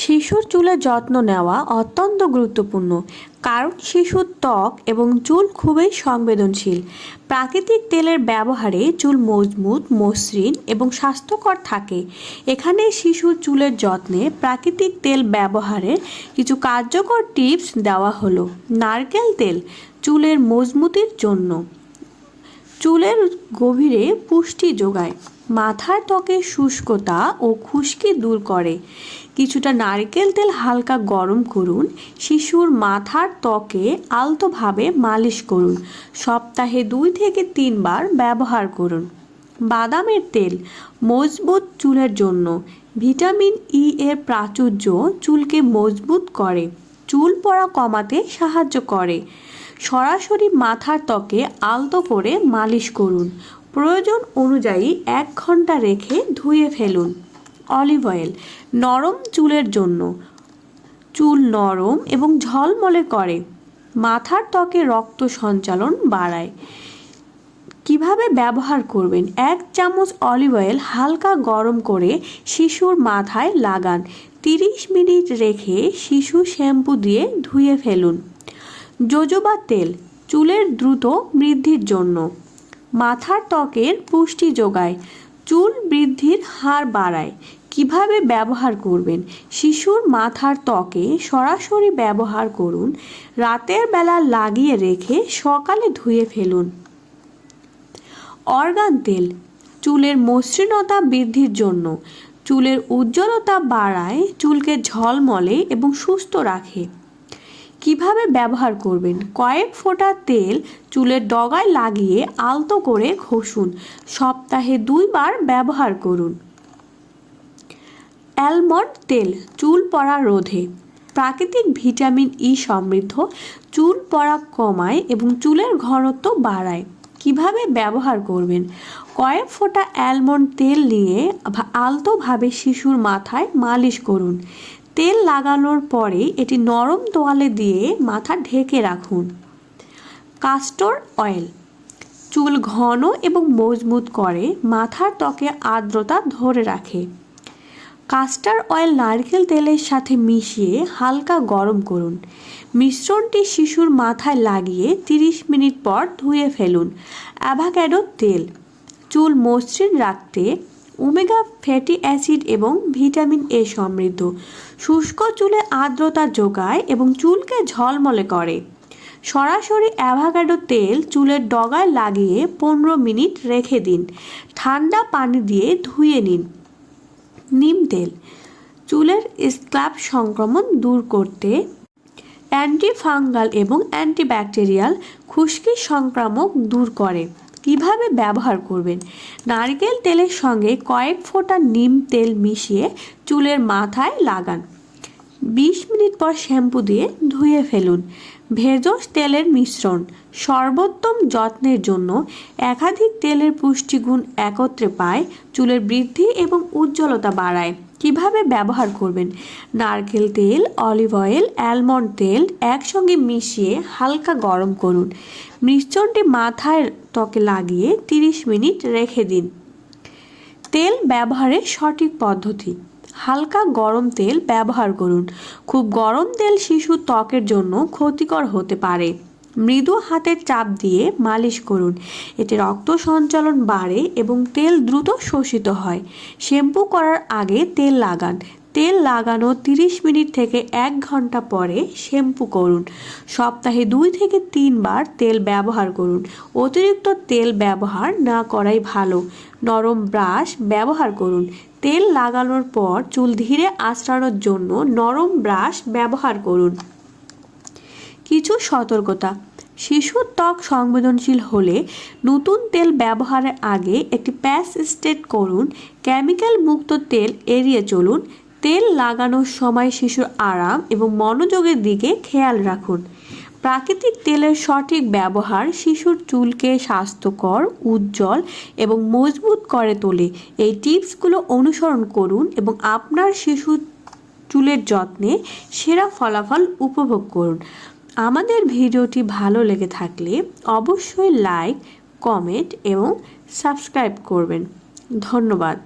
শিশুর চুলের যত্ন নেওয়া অত্যন্ত গুরুত্বপূর্ণ, কারণ শিশুর ত্বক এবং চুল খুবই সংবেদনশীল। প্রাকৃতিক তেলের ব্যবহারে চুল মজবুত, মসৃণ এবং স্বাস্থ্যকর থাকে। এখানে শিশুর চুলের যত্নে প্রাকৃতিক তেল ব্যবহারের কিছু কার্যকর টিপস দেওয়া হলো। নারকেল তেল, চুলের মজবুতির জন্য। চুলের গভীরে পুষ্টি যোগায়। মাথার ত্বকের শুষ্কতা ও খুশকি দূর করে। কিছুটা নারকেল তেল হালকা গরম করুন। শিশুর মাথার ত্বকে আলতোভাবে মালিশ করুন। সপ্তাহে দুই থেকে তিনবার ব্যবহার করুন। বাদামের তেল মজবুত চুলের জন্য। ভিটামিন ই এর প্রাচুর্য চুলকে মজবুত করে। চুল পড়া কমাতে সাহায্য করে। সরাসরি মাথার ত্বকে আলতো করে মালিশ করুন। প্রয়োজন অনুযায়ী এক ঘণ্টা রেখে ধুয়ে ফেলুন। অলিভ অয়েল, নরম চুলের জন্য। চুল নরম এবং ঝলমলে করে। মাথার ত্বকে রক্ত সঞ্চালন বাড়ায়। কীভাবে ব্যবহার করবেন? এক চামচ অলিভ অয়েল হালকা গরম করে শিশুর মাথায় লাগান। তিরিশ মিনিট রেখে শিশু শ্যাম্পু দিয়ে ধুয়ে ফেলুন। জোজোবা তেল, চুলের দ্রুত বৃদ্ধির জন্য। মাথার ত্বকের পুষ্টি যোগায়, চুল বৃদ্ধির হার বাড়ায়। কীভাবে ব্যবহার করবেন? শিশুর মাথার ত্বকে সরাসরি ব্যবহার করুন। রাতের বেলা লাগিয়ে রেখে সকালে ধুয়ে ফেলুন। অর্গান তেল, চুলের মসৃণতা বৃদ্ধির জন্য। চুলের উজ্জ্বলতা বাড়ায় চুলকে ঝলমলে এবং সুস্থ রাখে। কীভাবে ব্যবহার করবেন? কয়েক ফোঁটা তেল চুলের ডগায় লাগিয়ে আলতো করে ঘষুন। সপ্তাহে দুইবার ব্যবহার করুন। অ্যালমন্ড তেল, চুল পড়া রোধে। প্রাকৃতিক ভিটামিন ই সমৃদ্ধ, চুল পড়া কমায় এবং চুলের ঘনত্ব বাড়ায়। কীভাবে ব্যবহার করবেন? কয়েক ফোঁটা অ্যালমন্ড তেল নিয়ে আলতোভাবে শিশুর মাথায় মালিশ করুন। তেল লাগানোর পরে এটি নরম তোয়ালে দিয়ে মাথা ঢেকে রাখুন। Castor oil. চুল ঘন এবং মজবুত করে মাথার ত্বকে আর্দ্রতা ধরে রাখে। কাস্টার অয়েল নারকেল তেলের সাথে মিশিয়ে হালকা গরম করুন। মিশ্রণটি শিশুর মাথায় লাগিয়ে 30 মিনিট পর ধুয়ে ফেলুন। অ্যাভাক্যাডো তেল। চুল মসৃণ রাখতে ওমেগা ফ্যাটি অ্যাসিড এবং ভিটামিন এ সমৃদ্ধ। শুষ্ক চুলে আর্দ্রতা যোগায় এবং চুলকে ঝলমলে করে। সরাসরি অ্যাভাকাডো তেল চুলের ডগায় লাগিয়ে পনেরো মিনিট রেখে দিন। ঠান্ডা পানি দিয়ে ধুয়ে নিন। নিম তেল। চুলের স্ক্ল্যাপ সংক্রমণ দূর করতে অ্যান্টিফাঙ্গাল এবং অ্যান্টিব্যাকটেরিয়াল খুশকি সংক্রামক দূর করে। কীভাবে ব্যবহার করবেন? নারকেল তেলের সঙ্গে কয়েক ফোঁটা নিম তেল মিশিয়ে চুলের মাথায় লাগান। বিশ মিনিট পর শ্যাম্পু দিয়ে ধুয়ে ফেলুন। ভেষজ তেলের মিশ্রণ, সর্বোত্তম যত্নের জন্য একাধিক তেলের পুষ্টিগুণ একত্রে পায়, চুলের বৃদ্ধি এবং উজ্জ্বলতা বাড়ায়। কীভাবে ব্যবহার করবেন? নারকেল তেল, অলিভ অয়েল, অ্যালমন্ড তেল একসঙ্গে মিশিয়ে হালকা গরম করুন। মিশ্রণটি মাথায় ত্বকে লাগিয়ে 30 মিনিট রেখে দিন। তেল ব্যবহারের সঠিক পদ্ধতি। হালকা গরম তেল ব্যবহার করুন। খুব গরম তেল শিশুর ত্বকের জন্য ক্ষতিকর হতে পারে। মৃদু হাতের চাপ দিয়ে মালিশ করুন। এতে রক্ত সঞ্চালন বাড়ে এবং তেল দ্রুত শোষিত হয়। শ্যাম্পু করার আগে তেল লাগান। তেল লাগানো 30 মিনিট থেকে এক ঘণ্টা পরে শ্যাম্পু করুন। সপ্তাহে দুই থেকে তিনবার তেল ব্যবহার করুন। অতিরিক্ত তেল ব্যবহার না করাই ভালো। নরম ব্রাশ ব্যবহার করুন। তেল লাগানোর পর চুল ধীরে আঁচড়ানোর জন্য নরম ব্রাশ ব্যবহার করুন। কিছু সতর্কতা। শিশুর ত্বক সংবেদনশীল হলে নতুন তেল ব্যবহারের আগে একটি প্যাচ স্টেট করুন। কেমিক্যাল মুক্ত তেল এড়িয়ে চলুন। তেল লাগানোর সময় শিশুর আরাম এবং মনোযোগের দিকে খেয়াল রাখুন। প্রাকৃতিক তেলের সঠিক ব্যবহার শিশুর চুলকে স্বাস্থ্যকর, উজ্জ্বল এবং মজবুত করে তোলে। এই টিপসগুলো অনুসরণ করুন এবং আপনার শিশুর চুলের যত্নে সেরা ফলাফল উপভোগ করুন। আমাদের ভিডিওটি ভালো লেগে থাকলে অবশ্যই লাইক, কমেন্ট এবং সাবস্ক্রাইব করবেন। ধন্যবাদ।